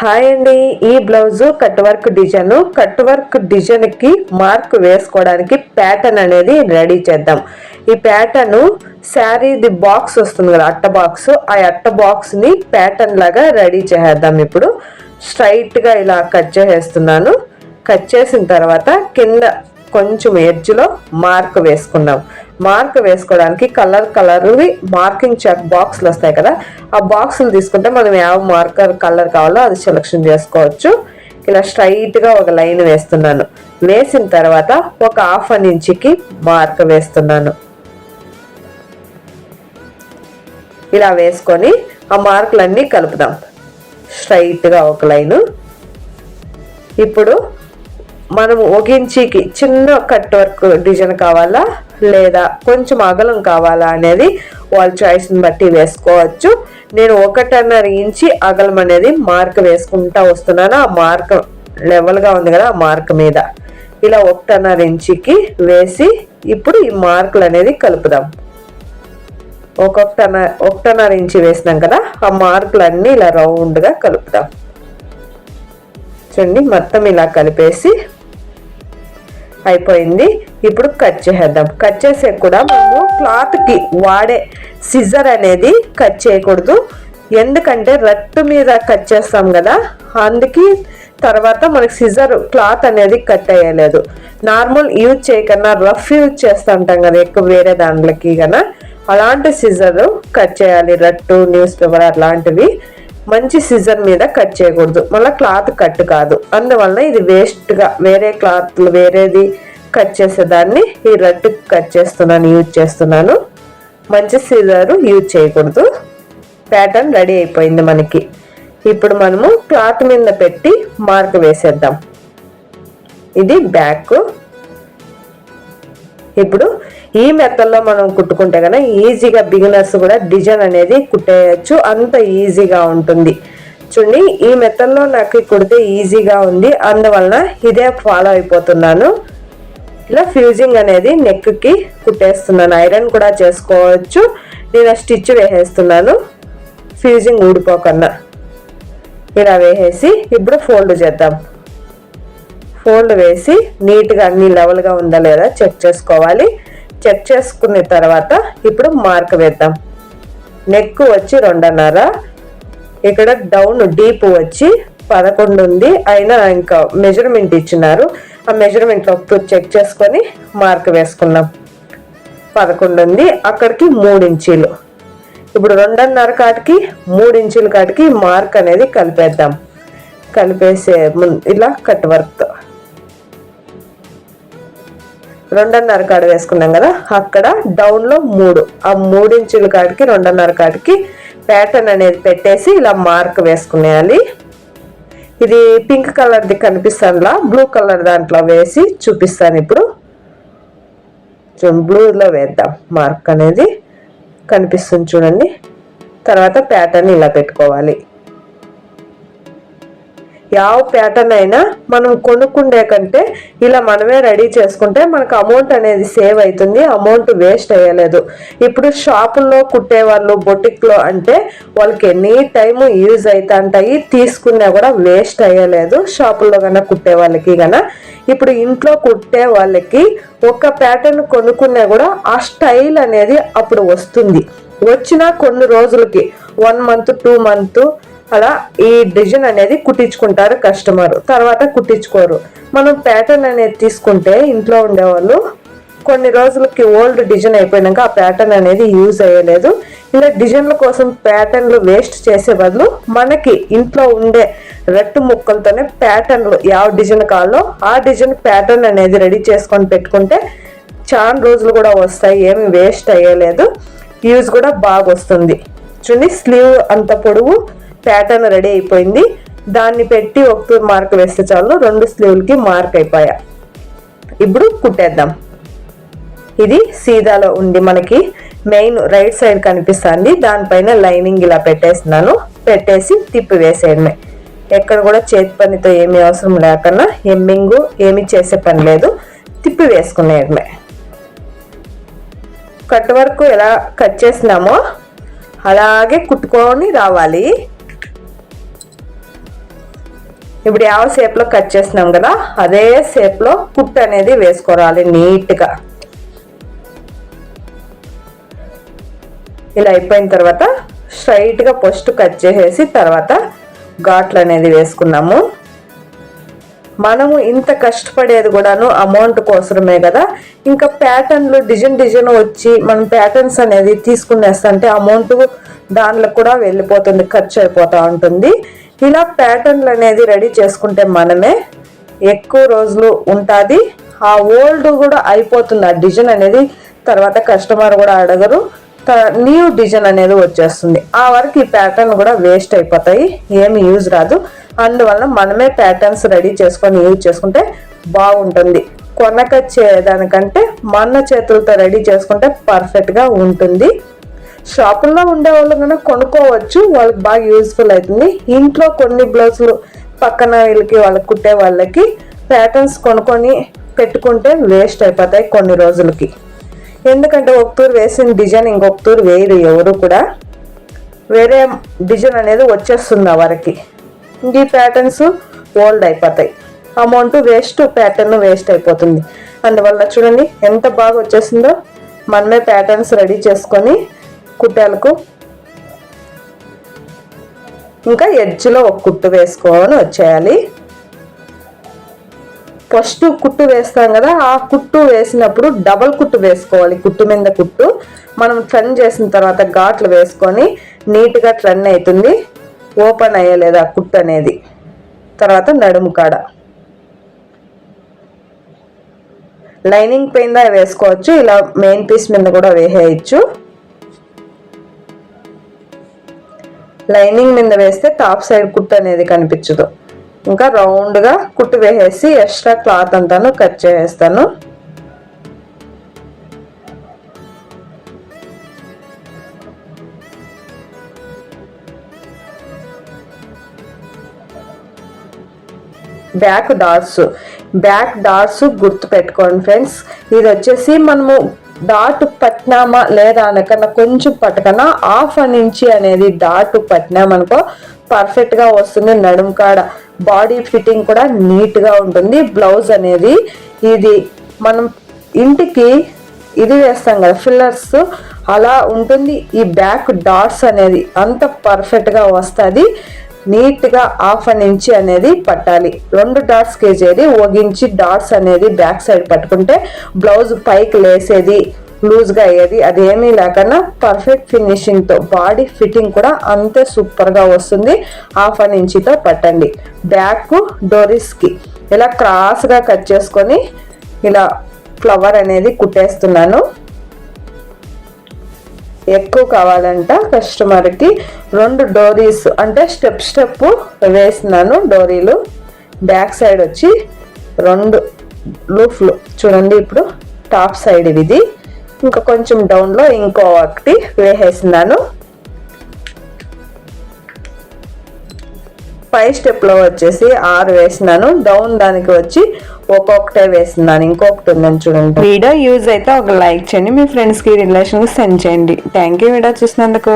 Hi అండి. ఈ blouse cut work design. Cut work డిజైన్కి మార్క్ వేసుకోవడానికి ప్యాటర్న్ అనేది రెడీ చేద్దాం. ఈ ప్యాటర్న్ శారీది బాక్స్ వస్తుంది కదా అట్ట బాక్స్. ఆ అట్ట బాక్స్ని ప్యాటర్న్ లాగా రెడీ చేసేద్దాం ఇప్పుడు. స్ట్రైట్గా ఇలా కట్ చేసేస్తున్నాను. కట్ చేసిన తర్వాత కింద కొంచెం ఎడ్జ్లో మార్క్ వేసుకుందాం. మార్క్ వేసుకోవడానికి కలర్ కలర్వి మార్కింగ్ చెక్ బాక్స్లు వస్తాయి కదా ఆ బాక్సులు తీసుకుంటే మనం ఏ మార్కర్ కలర్ కావాలో అది సెలెక్షన్ చేసుకోవచ్చు. ఇలా స్ట్రైట్గా ఒక లైన్ వేస్తున్నాను. వేసిన తర్వాత ఒక హాఫ్ అన్ ఇంచుకి మార్క్ వేస్తున్నాను. ఇలా వేసుకొని ఆ మార్కులన్నీ కలుపుదాం. స్ట్రైట్గా ఒక లైను. ఇప్పుడు మనం ఒక ఇంచీకి చిన్న కట్ వర్క్ డిజైన్ కావాలా? లేదా కొంచెం అగలం కావాలా అనేది వాళ్ళ చాయిస్ని బట్టి వేసుకోవచ్చు. నేను ఒకటిన్నర ఇంచి అగలం అనేది మార్క్ వేసుకుంటా వస్తున్నాను. ఆ మార్క్ లెవెల్గా ఉంది కదా ఆ మార్క్ మీద. ఇలా ఒకటిన్నర ఇంచికి వేసి ఇప్పుడు ఈ మార్కులు అనేది కలుపుదాం. ఒక్కొక్కన్నర ఒకటిన్నర ఇంచి వేసినాం కదా ఆ మార్కులన్నీ ఇలా రౌండ్గా కలుపుదాం. చూడండి మొత్తం ఇలా కలిపేసి అయిపోయింది. ఇప్పుడు కట్ చేసేద్దాం. కట్ చేసే కూడా మనము క్లాత్కి వాడే సిజర్ అనేది కట్ చేయకూడదు. ఎందుకంటే రట్టు మీద కట్ చేస్తాం కదా అందుకే తర్వాత మనకి సిజర్ క్లాత్ అనేది కట్ అయ్యలేదు. నార్మల్ యూజ్ చేయకన్నా రఫ్ యూజ్ చేస్తూ ఉంటాం కదా ఎక్కువ వేరే దాంట్లోకి కన్నా అలాంటి సిజర్ కట్ చేయాలి. రట్టు న్యూస్ పేపర్ అట్లాంటివి మంచి సిజర్ మీద కట్ చేయకూడదు. మళ్ళీ క్లాత్ కట్ కాదు. అందువలన ఇది వేస్ట్గా వేరే క్లాత్లు వేరేది కట్ చేసేదాన్ని ఈ రట్టు కట్ చేస్తున్నాను యూజ్ చేస్తున్నాను. మంచి సిజర్ యూజ్ చేయకూడదు. ప్యాటర్న్ రెడీ అయిపోయింది మనకి. ఇప్పుడు మనము క్లాత్ మీద పెట్టి మార్క్ వేసేద్దాం. ఇది బ్యాక్ ఇప్పుడు ఈ మెత్తల్లో మనం కుట్టుకుంటే కనుక ఈజీగా బిగినర్స్ కూడా డిజైన్ అనేది కుట్టేయచ్చు. అంత ఈజీగా ఉంటుంది. చూడండి ఈ మెత్తల్లో నాకు కుడితే ఈజీగా ఉంది. అందువలన ఇదే ఫాలో అయిపోతున్నాను. ఇలా ఫ్యూజింగ్ అనేది నెక్కి కుట్టేస్తున్నాను. ఐరన్ కూడా చేసుకోవచ్చు. నేను స్టిచ్ వేసేస్తున్నాను. ఫ్యూజింగ్ ఊడిపోకన్నా ఇలా వేసేసి ఇప్పుడు ఫోల్డ్ చేద్దాం. ఫోల్డ్ వేసి నీట్గా అన్ని లెవెల్గా ఉందా లేదా చెక్ చేసుకోవాలి. చెక్ చేసుకున్న తర్వాత ఇప్పుడు మార్క్ వేద్దాం. నెక్ వచ్చి రెండున్నర. ఇక్కడ డౌన్ డీప్ వచ్చి పదకొండు ఉంది. అయినా ఇంకా మెజర్మెంట్ ఇచ్చినారు. ఆ మెజర్మెంట్ చెక్ చేసుకొని మార్క్ వేసుకున్నాం. పదకొండు ఉంది. అక్కడికి మూడు ఇంచీలు. ఇప్పుడు రెండున్నర కాటికి మూడు ఇంచుల కాటికి మార్క్ అనేది కలిపేద్దాం. కలిపేసే ఇలా కట్ వర్క్తో రెండున్నర కాడ వేసుకున్నాం కదా అక్కడ డౌన్లో మూడు. ఆ మూడించుల కాడికి రెండున్నర కాడికి ప్యాటర్న్ అనేది పెట్టేసి ఇలా మార్క్ వేసుకునేయాలి. ఇది పింక్ కలర్ది కనిపిస్తానులా బ్లూ కలర్ దాంట్లో వేసి చూపిస్తాను ఇప్పుడు. బ్లూలో వేద్దాం మార్క్ అనేది. కనిపిస్తుంది చూడండి. తర్వాత ప్యాటర్న్ ఇలా పెట్టుకోవాలి. యావ ప్యాటర్న్ అయినా మనం కొనుక్కుండే కంటే ఇలా మనమే రెడీ చేసుకుంటే మనకు అమౌంట్ అనేది సేవ్ అవుతుంది అమౌంట్ వేస్ట్ అయ్యలేదు. ఇప్పుడు షాపుల్లో కుట్టే వాళ్ళు బొటిక్లో అంటే వాళ్ళకి ఎనీ టైం యూజ్ అవుతుంటాయి తీసుకున్నా కూడా వేస్ట్ అయ్యలేదు షాపుల్లో కన్నా కుట్టే వాళ్ళకి కన్నా. ఇప్పుడు ఇంట్లో కుట్టే వాళ్ళకి ఒక ప్యాటర్న్ కొనుక్కున్నా కూడా ఆ స్టైల్ అనేది అప్పుడు వస్తుంది. వచ్చిన కొన్ని రోజులకి వన్ మంత్ టూ మంత్ అలా ఈ డిజైన్ అనేది కుట్టించుకుంటారు కస్టమర్. తర్వాత కుట్టించుకోరు. మనం ప్యాటర్న్ అనేది తీసుకుంటే ఇంట్లో ఉండేవాళ్ళు కొన్ని రోజులకి ఓల్డ్ డిజైన్ అయిపోయినాక ఆ ప్యాటర్న్ అనేది యూజ్ అయ్యలేదు. ఇలా డిజైన్ల కోసం ప్యాటర్న్లు వేస్ట్ చేసే బదులు మనకి ఇంట్లో ఉండే రెట్టు ముక్కలతోనే ప్యాటర్న్లు ಯಾವ డిజైన్ కావాలో ఆ డిజైన్ ప్యాటర్న్ అనేది రెడీ చేసుకొని పెట్టుకుంటే చాలా రోజులు కూడా వస్తాయి. ఏమి వేస్ట్ అయ్యలేదు. యూజ్ కూడా బాగా వస్తుంది చూడండి స్లీవ్ అంత పొడవు. ప్యాటర్న్ రెడీ అయిపోయింది. దాన్ని పెట్టి ఒక మార్క్ వేస్తే చాలు రెండు స్లీవ్లకి మార్క్ అయిపోయా. ఇప్పుడు కుట్టేద్దాం. ఇది సీదాలో ఉంది మనకి. మెయిన్ రైట్ సైడ్ కనిపిస్తుంది. దానిపైన లైనింగ్ ఇలా పెట్టేస్తున్నాను. పెట్టేసి తిప్పి వేసేయడమే. ఎక్కడ కూడా చేతి పనితో ఏమీ అవసరం లేకుండా ఎమ్మింగు ఏమి చేసే పని లేదు. తిప్పి వేసుకునేయడమే. కట్ వరకు ఎలా కట్ చేసినామో అలాగే కుట్టుకొని రావాలి. ఇప్పుడు ಯಾವ షేప్లో కట్ చేసినాం కదా అదే షేప్లో కుట్ అనేది వేసుకోవాలి నీట్గా. ఇలా అయిపోయిన తర్వాత స్ట్రైట్గా ఫస్ట్ కట్ చేసేసి తర్వాత ఘాట్లు అనేది వేసుకున్నాము. మనము ఇంత కష్టపడేది కూడాను అమౌంట్ కోసమే కదా. ఇంకా ప్యాటర్న్లు డిజైన్ డిజైన్ వచ్చి మనం ప్యాటర్న్స్ అనేది తీసుకునేస్తుంటే అమౌంట్ దానిలో కూడా వెళ్ళిపోతుంది ఖర్చు అయిపోతూ ఉంటుంది. ఇలా ప్యాటర్న్లు అనేది రెడీ చేసుకుంటే మనమే ఎక్కువ రోజులు ఉంటుంది. ఆ ఓల్డ్ కూడా అయిపోతుంది. ఆ డిజైన్ అనేది తర్వాత కస్టమర్ కూడా అడగరు. న్యూ డిజైన్ అనేది వచ్చేస్తుంది. ఆ వరకు ఈ ప్యాటర్న్ కూడా వేస్ట్ అయిపోతాయి. ఏమి యూజ్ రాదు. అందువల్ల మనమే ప్యాటర్న్స్ రెడీ చేసుకొని యూజ్ చేసుకుంటే బాగుంటుంది. కొనకొచ్చేదానికంటే మన చేతులతో రెడీ చేసుకుంటే పర్ఫెక్ట్గా ఉంటుంది. షాపుల్లో ఉండే వాళ్ళు కన్నా కొనుక్కోవచ్చు. వాళ్ళకి బాగా యూజ్ఫుల్ అవుతుంది. ఇంట్లో కొన్ని బ్లౌజులు పక్కన వీళ్ళకి వాళ్ళకి కుట్టే వాళ్ళకి ప్యాటర్న్స్ కొనుక్కొని పెట్టుకుంటే వేస్ట్ అయిపోతాయి కొన్ని రోజులకి. ఎందుకంటే ఒక తూరు వేసిన డిజైన్ ఇంకొక తూరు వేయరు ఎవరు కూడా. వేరే డిజైన్ అనేది వచ్చేస్తుంది ఆ వారికి. ఈ ప్యాటర్న్స్ ఓల్డ్ అయిపోతాయి. అమౌంట్ వేస్ట్ ప్యాటర్న్ వేస్ట్ అయిపోతుంది. అందువల్ల చూడండి ఎంత బాగా వచ్చేసిందో మనమే ప్యాటర్న్స్ రెడీ చేసుకొని కుట్టాలకు ఇంకా ఎడ్జ్లో ఒక కుట్టు వేసుకొని వచ్చేయాలి. ఫస్ట్ కుట్టు వేస్తాం కదా ఆ కుట్టు వేసినప్పుడు డబల్ కుట్టు వేసుకోవాలి కుట్టు మీద కుట్టు. మనం ట్రన్ చేసిన తర్వాత ఘాట్లు వేసుకొని నీట్గా ట్రన్ అవుతుంది ఓపెన్ అయ్యలేదు ఆ కుట్టు అనేది. తర్వాత నడుము కాడ. లైనింగ్ పైన వేసుకోవచ్చు ఇలా మెయిన్ పీస్ మీద కూడా వేసేయచ్చు. లైనింగ్ మీద వేస్తే టాప్ సైడ్ కుట్టు అనేది కనిపించదు. ఇంకా రౌండ్గా కుట్టు వేసేసి ఎక్స్ట్రా క్లాత్ అంతాను కట్ చేసేస్తాను. Back dots. బ్యాక్ డాట్స్ గుర్తు పెట్టుకోండి ఫ్రెండ్స్. ఇది వచ్చేసి మనము డాట్ పట్నామా లేదా అనకన్నా కొంచెం పట్టకన్నా హాఫ్ అని ఇంచి అనేది డాట్ అనుకో పర్ఫెక్ట్గా వస్తుంది నడుము కాడ. బాడీ ఫిట్టింగ్ కూడా నీట్గా ఉంటుంది. బ్లౌజ్ అనేది ఇది మనం ఇంటికి ఇది వేస్తాం కదా ఫిల్లర్స్. అలా ఉంటుంది. ఈ బ్యాక్ డాట్స్ అనేది అంత పర్ఫెక్ట్గా వస్తుంది. నీట్గా హాఫ్ అన్ ఇంచి అనేది పట్టాలి. రెండు డాట్స్ కేజీ ఒగించి డాట్స్ అనేది బ్యాక్ సైడ్ పట్టుకుంటే బ్లౌజ్ పైకి లేసేది లూజ్గా అయ్యేది అదేమీ లేకుండా పర్ఫెక్ట్ ఫినిషింగ్తో బాడీ ఫిట్టింగ్ కూడా అంతే సూపర్గా వస్తుంది. హాఫ్ అన్ ఇంచితో పట్టండి. బ్యాక్ డోరిస్కి ఇలా క్రాస్గా కట్ చేసుకొని ఇలా ఫ్లవర్ అనేది కుట్టేస్తున్నాను. ఎక్కువ కావాలంట కస్టమర్కి. రెండు డోరీస్ అంటే స్టెప్ స్టెప్ వేసినాను డోరీలు. బ్యాక్ సైడ్ వచ్చి రెండు లూఫ్లు. చూడండి ఇప్పుడు టాప్ సైడ్ ఇది ఇంకా కొంచెం డౌన్లో ఇంకో ఒకటి వేసేసినాను. పై స్టెప్లో వచ్చేసి ఆరు వేసినాను. డౌన్ దానికి వచ్చి ఒక్కొక్కటే వేస్తున్నాను ఇంకొకటి ఉందని చూడండి. వీడియో యూజ్ అయితే ఒక లైక్ చేయండి మీ ఫ్రెండ్స్కి రిలేషన్కి సెండ్ చేయండి. థ్యాంక్ యూ వీడియో చూసినందుకు.